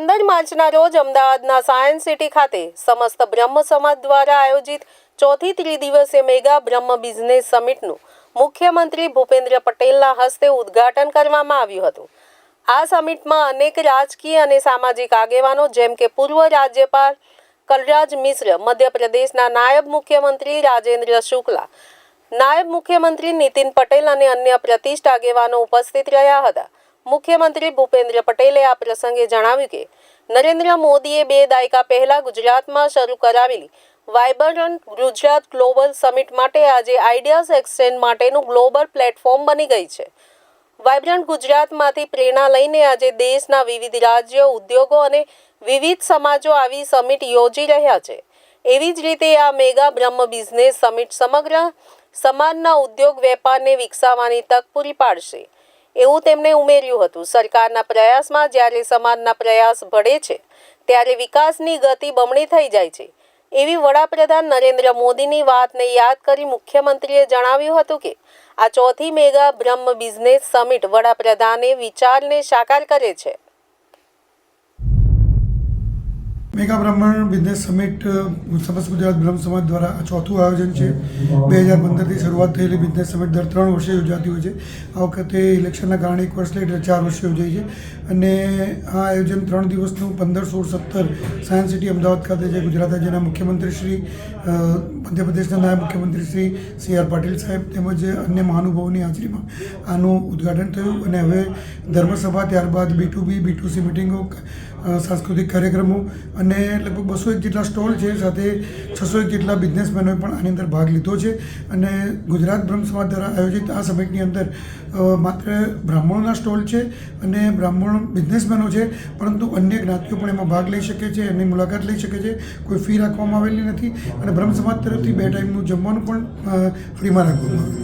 પંદર માર્ચના રોજ અમદાવાદના સાયન્સ સિટી ખાતે સમસ્ત બ્રહ્મ સમાજ દ્વારા આયોજિત ચોથી ત્રિદિવસીય મેગા બ્રહ્મ બિઝનેસ સમિટનું મુખ્યમંત્રી ભૂપેન્દ્ર પટેલના હસ્તે ઉદ્ઘાટન કરવામાં આવ્યું હતું. આ સમિટમાં અનેક રાજકીય અને સામાજિક આગેવાનો જેમ કે પૂર્વ રાજ્યપાલ કલરાજ મિશ્ર, મધ્યપ્રદેશના નાયબ મુખ્યમંત્રી રાજેન્દ્ર શુક્લા, નાયબ મુખ્યમંત્રી નીતિન પટેલ અને અન્ય પ્રતિષ્ઠ આગેવાનો ઉપસ્થિત રહ્યા હતા. મુખ્યમંત્રી ભૂપેન્દ્ર પટેલે આ પ્રસંગે જણાવ્યું કે, નરેન્દ્ર મોદીએ બે દાયકા પહેલા ગુજરાતમાં શરૂ કરાવેલી વાઇબ્રન્ટ ગુજરાત ગ્લોબલ સમિટ માટે આજે આઈડિયાઝ એક્સચેન્જ માટેનું ગ્લોબલ પ્લેટફોર્મ બની ગઈ છે. વાઇબ્રન્ટ ગુજરાતમાંથી પ્રેરણા લઈને આજે દેશના વિવિધ રાજ્યો, ઉદ્યોગો અને વિવિધ સમાજો આવી સમિટ યોજી રહ્યા છે. એવી જ રીતે આ મેગા બ્રહ્મ બિઝનેસ સમિટ સમગ્ર સમાજના ઉદ્યોગ વેપારને વિકસાવવાની તક પૂરી પાડશે. એવું તેમણે ઉમેર્યું હતું. સરકારના પ્રયાસમાં જ્યારે સમાજના પ્રયાસ ભળે છે, ત્યારે વિકાસની ગતિ બમણી થઈ જાય છે. એવી વડાપ્રધાન નરેન્દ્ર મોદીની વાતને યાદ કરી મુખ્યમંત્રીએ જણાવ્યું હતું કે, આ ચોથી મેગા બ્રહ્મ બિઝનેસ સમિટ વડાપ્રધાને વિચારને સાકાર કરે છે. મેગા બ્રાહ્મણ બિઝનેસ સમિટ સમસ્ત ગુજરાત બ્રહ્મ સમાજ દ્વારા આ ચોથું આયોજન છે. બે હજાર પંદરથી શરૂઆત થયેલી બિઝનેસ સમિટ દર ત્રણ વર્ષે યોજાતી હોય છે. આ વખતે ઇલેક્શનના કારણે એક વર્ષ લેટ ચાર વર્ષે યોજાઈ છે. અને આ આયોજન ત્રણ દિવસનું પંદર, સોળ, સત્તર સાયન્સ સિટી અમદાવાદ ખાતે છે. ગુજરાત રાજ્યના મુખ્યમંત્રી શ્રી મધ્યપ્રદેશના નાયબ મુખ્યમંત્રી શ્રી સી આર પાટીલ સાહેબ તેમજ અન્ય મહાનુભાવોની હાજરીમાં આનું ઉદ્ઘાટન થયું. અને હવે ધર્મસભા ત્યારબાદ B to B B to C મિટિંગો સાંસ્કૃતિક કાર્યક્રમો અને લગભગ બસો એક જેટલા સ્ટોલ છે, સાથે છસો એક જેટલા બિઝનેસમેનોએ પણ આની અંદર ભાગ લીધો છે. અને ગુજરાત બ્રહ્મ સમાજ દ્વારા આયોજિત આ સમિટની અંદર માત્ર બ્રાહ્મણોના સ્ટોલ છે અને બ્રાહ્મણ બિઝનેસમેનો છે, પરંતુ અન્ય જ્ઞાતિઓ પણ એમાં ભાગ લઈ શકે છે, એની મુલાકાત લઈ શકે છે. કોઈ ફી રાખવામાં આવેલી નથી અને બ્રહ્મ સમાજ તરફથી બે ટાઈમનું જમવાનું પણ ફ્રીમાં રાખવામાં આવ્યું